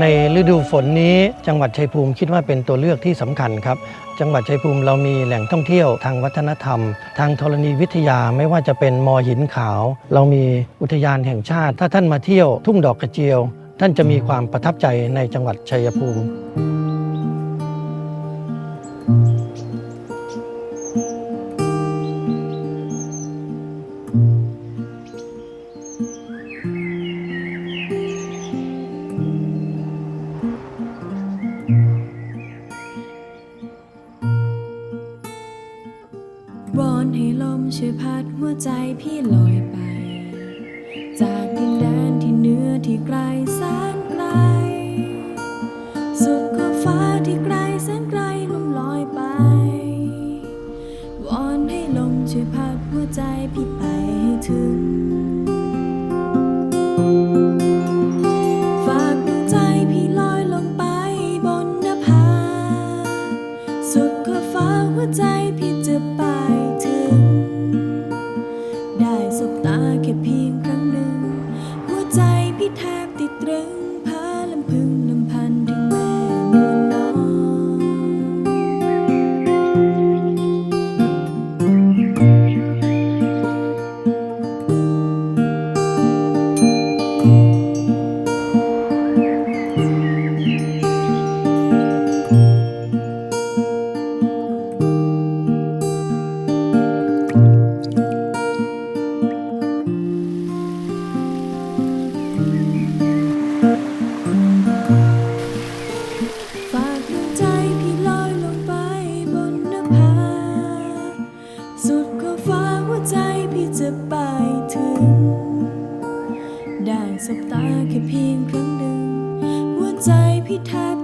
ในฤดูฝนนี้จังหวัดชัยภูมิคิดว่าเป็นตัวเลือกที่สำคัญครับ จังหวัดชัยภูมิเรามีแหล่งท่องเที่ยวทางวัฒนธรรม ทางธรณีวิทยาไม่ว่าจะเป็นมอหินขาว เรามีอุทยานแห่งชาติ ถ้าท่านมาเที่ยวทุ่งดอกกระเจียว ท่านจะมีความประทับใจในจังหวัดชัยภูมิ วอนให้ลมช่วยพัดหัวใจพี่ลอยไป จากดินแดนที่เหนือที่ไกลแสนไกล สุดขอบฟ้าที่ไกลแสนไกลลมลอยไป วอนให้ลมช่วยพัดหัวใจพี่ไปให้ถึง พียงค